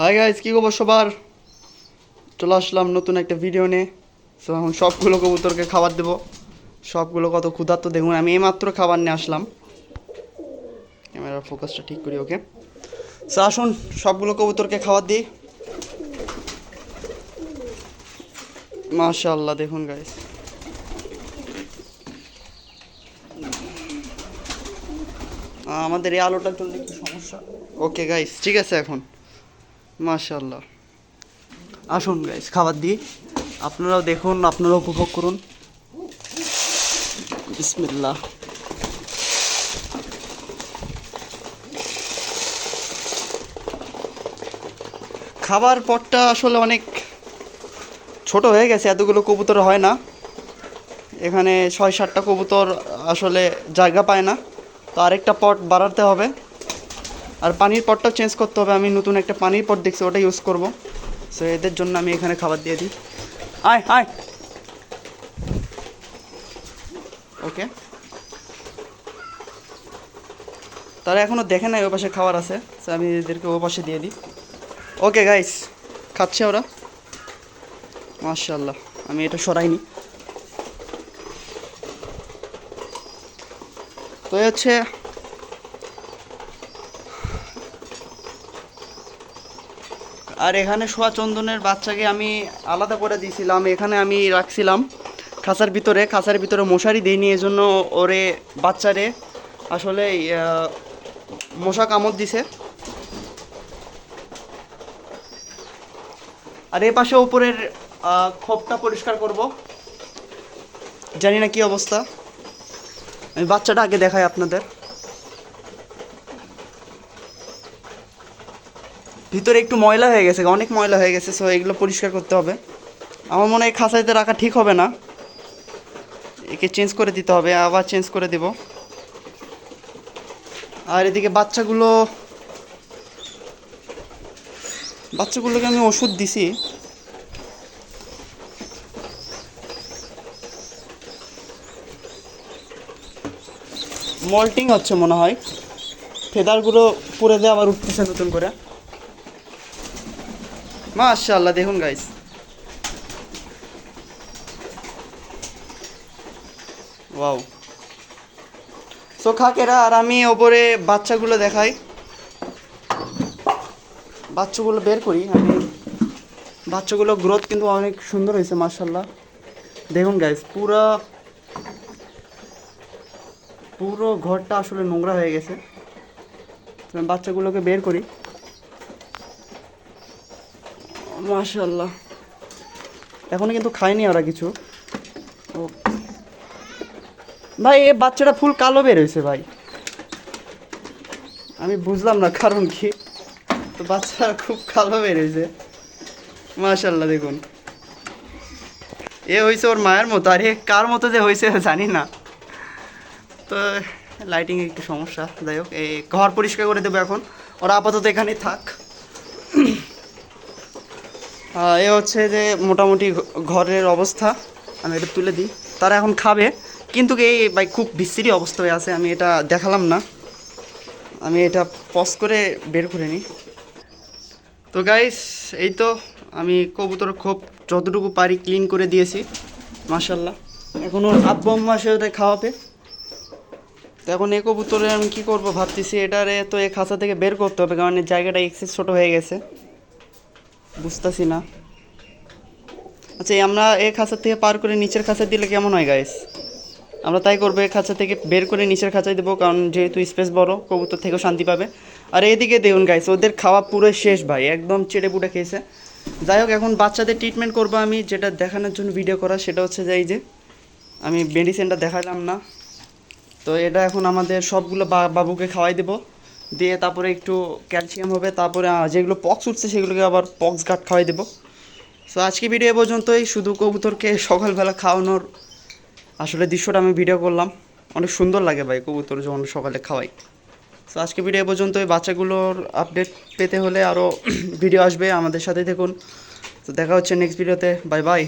Hi guys কী খবর সবার? চলে আসলাম নতুন একটা ভিডিও নিয়ে। সো এখন সবগুলো কবুতরকে খাবার দেবো। সবগুলো কত ক্ষুধার্ত, দেখুন, আমি এইমাত্র খাবার নিয়ে আসলাম। ক্যামেরার ফোকাসটা ঠিক করি ওকে সো আসুন, সবগুলো কবুতরকে খাবার দিই। মাশাআল্লাহ, দেখুন গাইস আমাদের এই আলোটা চললে একটু সমস্যা। ওকে গাইস ঠিক আছে এখন। মাশাআল্লাহ। আসুন গাইস খাবার দিই। আপনারাও দেখুন, আপনারাও উপভোগ করুন। বিসমিল্লাহ। খাবার পটটা আসলে অনেক ছোট হয়ে গেছে, এতগুলো কবুতর হয় না। এখানে ছয় সাতটা কবুতর আসলে জায়গা পায় না। তো আরেকটা পট বাড়াতে হবে। আর পানির পটটাও চেঞ্জ করতে হবে। আমি নতুন একটা পানির পট দেখছি, ওটা ইউজ করব। সো এদের জন্য আমি এখানে খাবার দিয়ে দিই। আয় আয়। ওকে তারা এখনও দেখে নাই ও পাশে খাবার আছে। সো আমি এদেরকে ও পাশে দিয়ে দিই। ওকে গাইস খাচ্ছে ওরা। মাশাল্লাহ আমি এটা সরাইনি। তো হচ্ছে আর এখানে সোয়া চন্দনের বাচ্চাকে আমি আলাদা করে দিয়েছিলাম, এখানে আমি রাখছিলাম খাঁচার ভিতরে খাঁচার ভিতরে মশারি দিইনি এই জন্য ওরে বাচ্চারে আসলে মশা কামড় দিছে। আর এ পাশে উপরের খোপটা পরিষ্কার করব। জানি না কি অবস্থা। আমি বাচ্চাটা আগে দেখাই আপনাদের। ভিতরে একটু ময়লা হয়ে গেছে, অনেক ময়লা হয়ে গেছে সো এগুলো পরিষ্কার করতে হবে। আমার মনে হয় খাঁচাইতে রাখা ঠিক হবে না। একে চেঞ্জ করে দিতে হবে, আবার চেঞ্জ করে দেব। আর এদিকে বাচ্চাগুলো, বাচ্চাগুলোকে আমি ওষুধ দিছি। মল্টিং হচ্ছে মনে হয়। ফেদারগুলো পুরে দিয়ে আবার উঠতেছে নতুন করে। মাশাআল্লাহ, দেখুন গাইস ওয়াও সো খাকেরা আর আমি ওপরে বাচ্চাগুলো দেখাই। বাচ্চাগুলো বের করি, আমি বাচ্চাগুলো গ্রোথ কিন্তু অনেক সুন্দর হয়েছে মার্শাল্লাহ দেখুন গাইস পুরো পুরো ঘরটা আসলে নোংরা হয়ে গেছে। বাচ্চাগুলোকে বের করি। মাশাল্লাহ এখনও কিন্তু খায়নি ওরা কিছু। ও। ভাই এ বাচ্চাটা ফুল কালো বের হয়েছে ভাই। আমি বুঝলাম না কারণ কি। তো বাচ্চা খুব কালো বের হয়েছে। মাশাল্লাহ দেখুন। এ হয়েছে ওর মায়ের মতো। আর এ কার মতো যে হয়েছে জানি না। তো লাইটিং একটু সমস্যা। যাই হোক এই ঘর পরিষ্কার করে দেবো এখন। ওরা আপাতত এখানেই থাক। এ হচ্ছে যে মোটামুটি ঘরের অবস্থা। আমি এটা তুলে দিই। তারা এখন খাবে, কিন্তু এই ভাই খুব বিশ্রী অবস্থা হয়ে আছে, আমি এটা দেখালাম না। আমি এটা পজ করে বের করে নিই। তো গাইস এই তো আমি কবুতর খুব যতটুকু পারি ক্লিন করে দিয়েছি মাশাল্লাহ এখন ওর আব্বু আম্মা এসে ওটা খাওয়াবে তো এখন এই কবুতরে আমি কী করব ভাবতেছি, এটারে তো এই খাঁচা থেকে বের করতে হবে, কারণ জায়গাটা এক্সেস ছোটো হয়ে গেছে। বুঝতেছি না। আচ্ছা আমরা এই খাঁচা থেকে পার করে নিচের খাঁচা দিলে কেমন হয় গাইস আমরা তাই করব এই খাঁচা থেকে বের করে নিচের খাঁচায় দেবো, কারণ যেহেতু স্পেস বড়, কবুতর থেকেও শান্তি পাবে। আর এদিকে দেখুন গাইস ওদের খাওয়া পুরো শেষ, ভাই, একদম চেটে পুটে খেয়েছে। যাই হোক, এখন বাচ্চাদের ট্রিটমেন্ট করব আমি, যেটা দেখানোর জন্য ভিডিও করা, সেটা হচ্ছে যে এই যে, আমি মেডিসিনটা দেখালাম না। তো এটা এখন আমাদের সবগুলো বাবুকে খাওয়াই দেবো। দিয়ে তারপরে একটু ক্যালসিয়াম হবে, তারপরে যেগুলো পক্স উঠছে সেগুলোকে আবার পক্স গার্ড খাওয়াই দেবো। সো আজকে ভিডিও পর্যন্তই। শুধু কবুতরকে সকালবেলা খাওয়ানোর আসলে দৃশ্যটা আমি ভিডিও করলাম। অনেক সুন্দর লাগে ভাই কবুতর যখন সকালে খাওয়াই। সো আজকে ভিডিও এ পর্যন্তই। বাচ্চাগুলোর আপডেট পেতে হলে আরও ভিডিও আসবে আমাদের সাথে দেখুন। তো দেখা হচ্ছে নেক্সট ভিডিওতে বাই বাই